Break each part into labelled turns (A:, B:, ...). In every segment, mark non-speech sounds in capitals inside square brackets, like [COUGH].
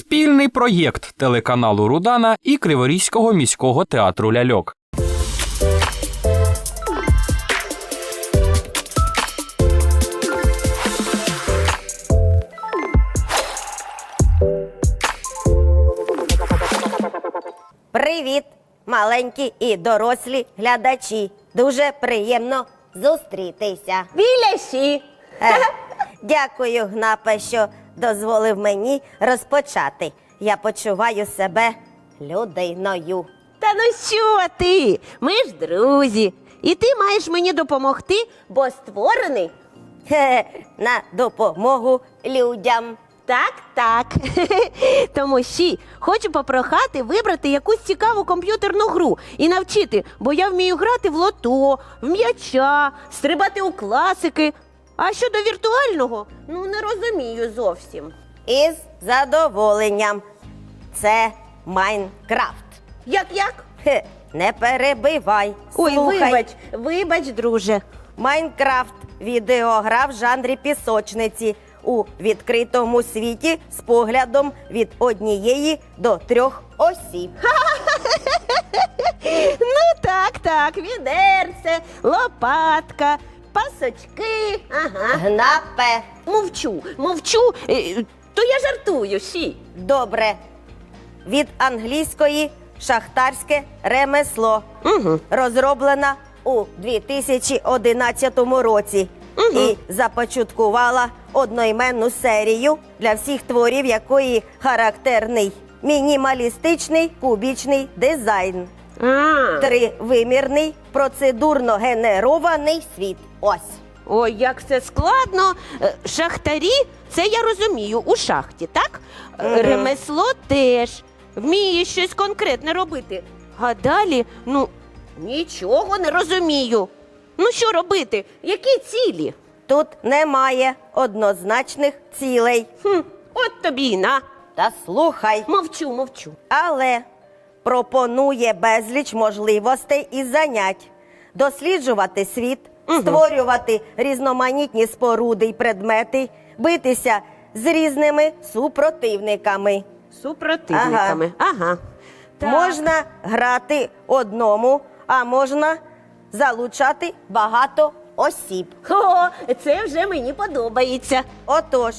A: Спільний проєкт телеканалу Рудана і Криворізького міського театру ляльок.
B: Привіт, маленькі і дорослі глядачі. Дуже приємно зустрітися.
C: Біляші.
B: Е, дякую, Гнапе, що дозволив мені розпочати. Я почуваю себе людиною.
C: Та ну що ти? Ми ж друзі. І ти маєш мені допомогти, бо створений.
B: Хе, на допомогу людям.
C: Так, так. [LAUGHS] Тому ще хочу попрохати вибрати якусь цікаву комп'ютерну гру і навчити, бо я вмію грати в лото, в м'яча, стрибати у класики. А щодо віртуального, ну не розумію зовсім.
B: Із задоволенням. Це Майнкрафт.
C: Як як?
B: Хе, не перебивай.
C: Ой,
B: Слухай.
C: вибач, вибач, друже.
B: Майнкрафт відеогра в жанрі пісочниці у відкритому світі з поглядом від однієї до трьох осіб.
C: Ну так, так, відерце, лопатка, пасочки. Ага.
B: Гнапе.
C: Мовчу, мовчу, е, то я жартую, сі.
B: Добре. Від англійської шахтарське ремесло.
C: Угу.
B: Розроблена у 2011 році і започаткувала одноіменну серію для всіх творів, якої характерний мінімалістичний кубічний дизайн.
C: А,
B: Тривимірний процедурно генерований світ. Ось.
C: ой, як це складно. Е, Шахтарі, це я розумію, у шахті, так?
B: Мгм.
C: Ремесло теж вміє щось конкретне робити. А далі, ну, нічого не розумію. Ну що робити? Які цілі?
B: Тут немає однозначних цілей.
C: Хм, от тобі й на.
B: Та слухай,
C: Мовчу, мовчу.
B: але пропонує безліч можливостей і занять, досліджувати світ, створювати різноманітні споруди й предмети, битися з різними супротивниками.
C: Супротивниками. Ага. Так.
B: Можна грати одному, а можна залучати багато осіб.
C: О, це вже мені подобається.
B: Отож,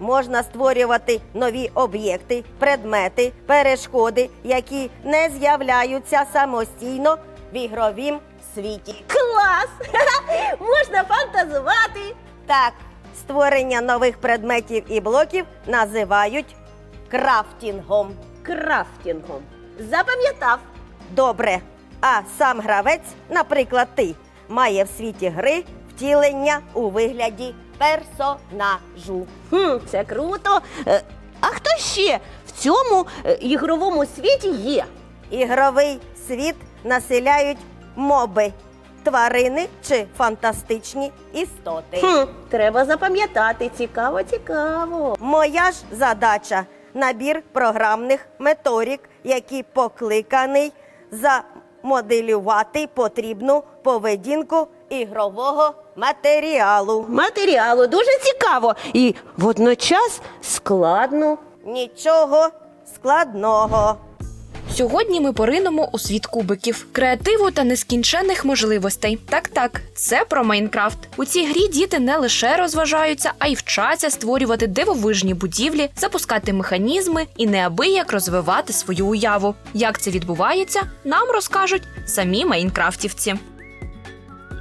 B: можна створювати нові об'єкти, предмети, перешкоди, які не з'являються самостійно в ігровім світі.
C: Клас! [LAUGHS] Можна фантазувати.
B: Так, створення нових предметів і блоків називають крафтінгом.
C: Крафтінгом. Запам'ятав.
B: Добре. А сам гравець, наприклад, ти, має в світі гри втілення у вигляді персонажу.
C: Хм, це круто. Е, А хто ще в цьому е, ігровому світі є?
B: Ігровий світ населяють моби, тварини чи фантастичні істоти.
C: Хм, треба запам'ятати. Цікаво, цікаво.
B: Моя ж задача набір програмних меторик, які покликаний замоделювати потрібну поведінку ігрового матеріалу.
C: Матеріалу дуже цікаво і водночас складно.
B: Нічого складного.
D: Сьогодні ми поринемо у світ кубиків, креативу та нескінченних можливостей. Так, так, це про Майнкрафт. У цій грі діти не лише розважаються, а й вчаться створювати дивовижні будівлі, запускати механізми і неабияк розвивати свою уяву. Як це відбувається, нам розкажуть самі майнкрафтівці.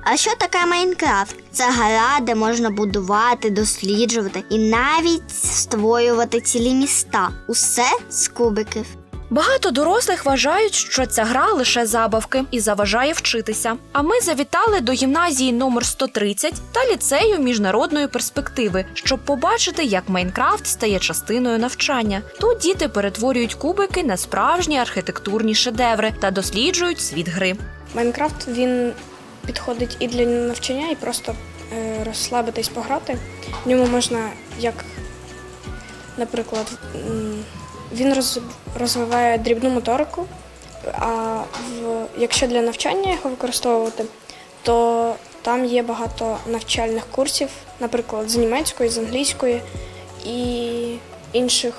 E: А що таке Майнкрафт? Це гра, де можна будувати, досліджувати і навіть створювати цілі міста. Усе з кубиків.
D: Багато дорослих вважають, що ця гра лише забавки і заважає вчитися. А ми завітали до гімназії номер 130 та ліцею міжнародної перспективи, щоб побачити, як Майнкрафт стає частиною навчання. Тут діти перетворюють кубики на справжні архітектурні шедеври та досліджують світ гри.
F: Майнкрафт він підходить і для навчання, і просто е, розслабитись, пограти. В ньому можна, як, наприклад, він розвиває дрібну моторику, а в, якщо для навчання його використовувати, то там є багато навчальних курсів, наприклад, з німецької, з англійської і інших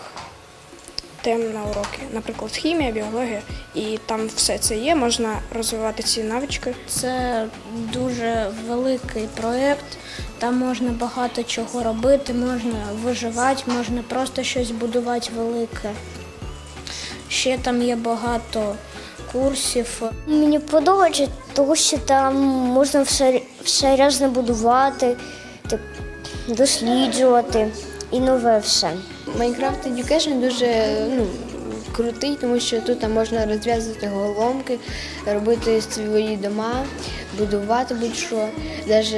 F: тем на уроки, наприклад, хімія, біологія, і там все це є, можна розвивати ці навички.
G: Це дуже великий проєкт. Там можна багато чого робити, можна виживати, можна просто щось будувати велике. Ще там є багато курсів.
H: Мені подобається, тому що там можна все, все різне будувати, тип, досліджувати і нове все.
I: Minecraft Education дуже ну, крутий, тому що тут можна розв'язувати голомки, робити свої дома, будувати будь-що. Навіть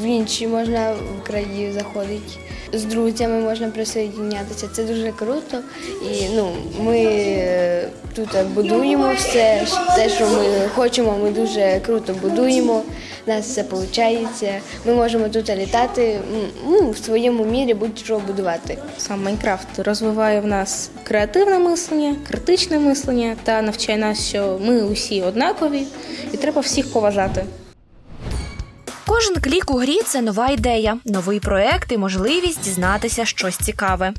I: в інші можна в краї заходити. З друзями можна присоединятися. Це дуже круто. І ну, ми е, тут будуємо все, те, що ми хочемо, ми дуже круто будуємо. У нас все виходить. Ми можемо тут літати ну, в своєму мірі будь-що будувати.
J: Сам Майнкрафт розвиває в нас креативне мислення, критичне мислення та навчає нас, що ми усі однакові і треба всіх поважати.
D: Кожен клік у грі це нова ідея, новий проект і можливість дізнатися щось цікаве.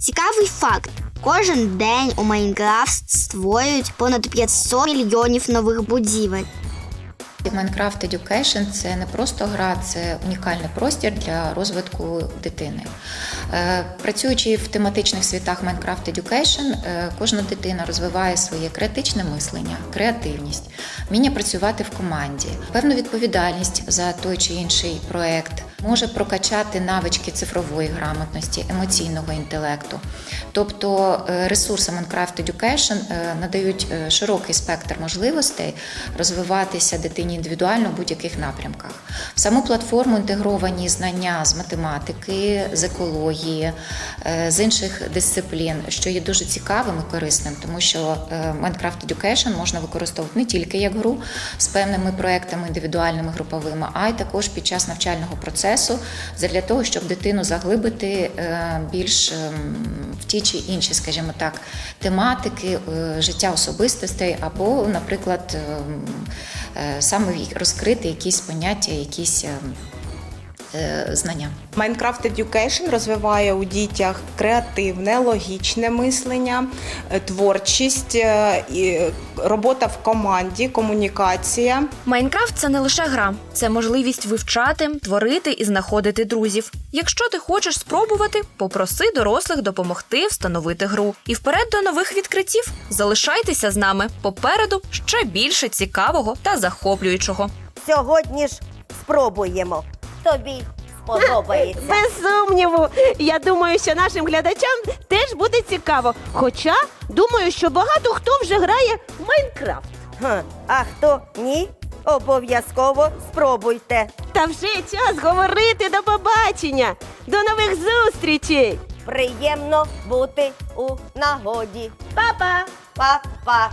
E: Цікавий факт: кожен день у Майнкрафт створюють понад 500 мільйонів нових будівель.
K: Minecraft Education – це не просто гра, це унікальний простір для розвитку дитини. Е, Працюючи в тематичних світах Minecraft Education, е, кожна дитина розвиває своє критичне мислення, креативність, вміння працювати в команді, певну відповідальність за той чи інший проект, може прокачати навички цифрової грамотності, емоційного інтелекту. Тобто е, ресурси Minecraft Education е, надають е, широкий спектр можливостей розвиватися дитині індивідуально в будь-яких напрямках. В саму платформу інтегровані знання з математики, з екології, з інших дисциплін, що є дуже цікавим і корисним, тому що Minecraft Education можна використовувати не тільки як гру з певними проектами індивідуальними груповими, а й також під час навчального процесу для того, щоб дитину заглибити е, більш ем, в ті чи інші, скажімо так, тематики е, життя особистостей, або, наприклад, ем, е, саме розкрити якісь поняття, якісь ем, знання.
L: Minecraft Education розвиває у дітях креативне, логічне мислення, е, творчість, е, робота в команді, комунікація.
D: Майнкрафт це не лише гра, це можливість вивчати, творити і знаходити друзів. Якщо ти хочеш спробувати, попроси дорослих допомогти встановити гру. І вперед до нових відкриттів залишайтеся з нами. Попереду ще більше цікавого та захоплюючого.
B: Сьогодні ж спробуємо. Тобі сподобається. [LAUGHS]
C: Без сумніву. Я думаю, що нашим глядачам теж буде цікаво. Хоча думаю, що багато хто вже грає в Майнкрафт.
B: А хто ні? Обов'язково спробуйте.
C: Та вже час говорити до побачення. До нових зустрічей.
B: Приємно бути у нагоді.
C: Па-па!
B: Па-па.